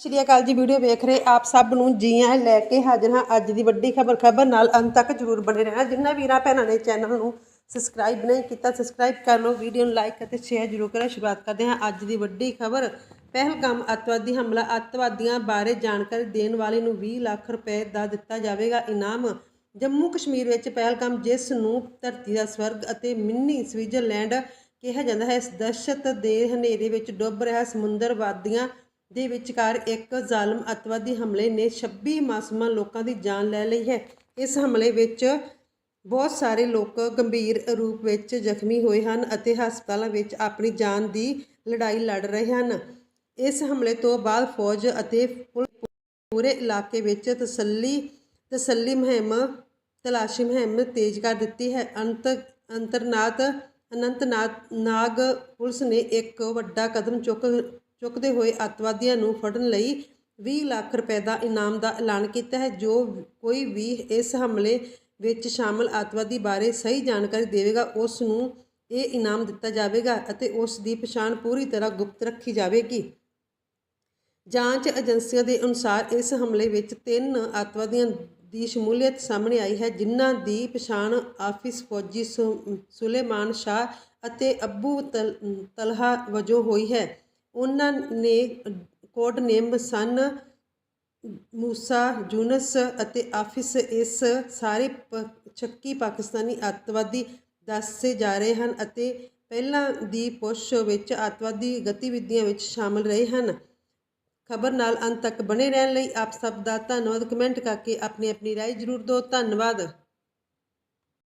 ਸ਼੍ਰੀ ਅਕਾਲ ਜੀ, ਵੀਡੀਓ ਵੇਖ ਰਹੇ ਆਪ ਸਭ ਨੂੰ ਜੀ ਆਇਆਂ ਲੈ ਕੇ ਹਾਜ਼ਰ ਹਾਂ। ਅੱਜ ਦੀ ਵੱਡੀ ਖਬਰ ਖਬਰ ਨਾਲ ਅੰਤ ਤੱਕ ਜਰੂਰ ਬਣੇ ਰਹਿਣਾ। ਜਿੰਨਾ ਵੀਰਾਂ ਭੈਣਾਂ ਨੇ ਚੈਨਲ ਨੂੰ ਸਬਸਕ੍ਰਾਈਬ ਨਹੀਂ ਕੀਤਾ ਸਬਸਕ੍ਰਾਈਬ ਕਰ ਲਓ, ਵੀਡੀਓ ਨੂੰ ਲਾਈਕ ਅਤੇ ਸ਼ੇਅਰ ਜਰੂਰ ਕਰਾਂ। ਸ਼ੁਰੂਆਤ ਕਰਦੇ ਹਾਂ ਅੱਜ ਦੀ ਵੱਡੀ ਖਬਰ। ਪਹਿਲਗਾਮ ਅੱਤਵਾਦੀ ਹਮਲਾ, ਅੱਤਵਾਦੀਆਂ ਬਾਰੇ ਜਾਣਕਾਰੀ ਦੇਣ ਵਾਲੇ ਨੂੰ 20 ਲੱਖ ਰੁਪਏ ਦਾ ਦਿੱਤਾ ਜਾਵੇਗਾ ਇਨਾਮ। ਜੰਮੂ ਕਸ਼ਮੀਰ ਵਿੱਚ ਪਹਿਲਗਾਮ ਜਿਸ ਨੂੰ ਧਰਤੀ ਦਾ ਸਵਰਗ ਅਤੇ ਮਿੰਨੀ ਸਵਿਟਜ਼ਰਲੈਂਡ ਕਿਹਾ ਜਾਂਦਾ ਹੈ, ਇਸ ਦਹਿਸ਼ਤ ਦੇ ਹਨੇਰੇ ਵਿੱਚ ਡੁੱਬ ਰਿਹਾ ਸਮੁੰਦਰ ਵਾਦੀਆਂ ਦੇ ਵਿਚਕਾਰ ਇੱਕ ਜ਼ਾਲਮ ਅੱਤਵਾਦੀ ਹਮਲੇ ਨੇ 26 ਮਾਸੂਮਾਂ ਲੋਕਾਂ ਦੀ ਜਾਨ ਲੈ ਲਈ ਹੈ। ਇਸ ਹਮਲੇ ਵਿੱਚ ਬਹੁਤ ਸਾਰੇ ਲੋਕ ਗੰਭੀਰ ਰੂਪ ਵਿੱਚ ਜ਼ਖਮੀ ਹੋਏ ਹਨ ਅਤੇ ਹਸਪਤਾਲਾਂ ਵਿੱਚ ਆਪਣੀ ਜਾਨ ਦੀ ਲੜਾਈ ਲੜ ਰਹੇ ਹਨ। ਇਸ ਹਮਲੇ ਤੋਂ ਬਾਅਦ ਫੌਜ ਅਤੇ ਪੁਲਿਸ ਪੂਰੇ ਇਲਾਕੇ ਵਿੱਚ ਤਸੱਲੀ ਤਸੱਲੀ ਮੁਹਿੰਮ, ਤਲਾਸ਼ੀ ਮੁਹਿੰਮ ਤੇਜ਼ ਕਰ ਦਿੱਤੀ ਹੈ। ਅੰਤ ਅੰਤਰਨਾਤ ਅਨੰਤਨਾਗ ਪੁਲਿਸ ਨੇ ਇੱਕ ਵੱਡਾ ਕਦਮ ਚੁੱਕ ਚੁੱਕਦੇ ਹੋਏ ਅੱਤਵਾਦੀਆਂ ਨੂੰ ਫੜਨ ਲਈ 20 ਲੱਖ ਰੁਪਏ ਦਾ ਇਨਾਮ ਦਾ ਐਲਾਨ ਕੀਤਾ ਹੈ, ਜੋ ਕੋਈ ਵੀ ਇਸ ਹਮਲੇ ਵਿੱਚ ਸ਼ਾਮਲ ਅੱਤਵਾਦੀ ਬਾਰੇ ਸਹੀ ਜਾਣਕਾਰੀ ਦੇਵੇਗਾ, ਉਸ ਨੂੰ ਇਹ ਇਨਾਮ ਦਿੱਤਾ ਜਾਵੇਗਾ ਅਤੇ ਉਸ ਦੀ ਪਛਾਣ ਪੂਰੀ ਤਰ੍ਹਾਂ ਗੁਪਤ ਰੱਖੀ ਜਾਵੇਗੀ। ਜਾਂਚ ਏਜੰਸੀਆਂ ਦੇ ਅਨੁਸਾਰ ਇਸ ਹਮਲੇ ਵਿੱਚ ਤਿੰਨ ਅੱਤਵਾਦੀਆਂ ਦੀ ਸ਼ਮੂਲੀਅਤ ਸਾਹਮਣੇ ਆਈ ਹੈ, ਜਿਨ੍ਹਾਂ ਦੀ ਪਛਾਣ ਆਫਿਸ ਫੌਜੀ ਸੁ- ਸੁਲੇਮਾਨ ਸ਼ਾਹ ਅਤੇ ਅਬੂ ਤਲ- ਤਲਹਾ ਵਜੋਂ ਹੋਈ ਹੈ। ਉਹਨਾਂ ਨੇ ਕੋਡ ਨੇਮ ਸਨ ਮੂਸਾ ਜੂਨਸ ਅਤੇ ਆਫਿਸ। ਇਸ ਸਾਰੇ ਪ- ਸ਼ੱਕੀ ਪਾਕਿਸਤਾਨੀ ਅੱਤਵਾਦੀ ਦੱਸੇ ਜਾ ਰਹੇ ਹਨ ਅਤੇ ਪਹਿਲਾਂ ਦੀ ਪੁੱਛ ਵਿੱਚ ਅੱਤਵਾਦੀ ਗਤੀਵਿਧੀਆਂ ਵਿੱਚ ਸ਼ਾਮਲ ਰਹੇ ਹਨ। ਖਬਰ ਨਾਲ ਅੰਤ ਤੱਕ ਬਣੇ ਰਹਿਣ ਲਈ ਆਪ ਸਭ ਦਾ ਧੰਨਵਾਦ। ਕਮੈਂਟ ਕਰਕੇ ਆਪਣੀ ਆਪਣੀ ਰਾਏ ਜ਼ਰੂਰ ਦਿਓ। ਧੰਨਵਾਦ।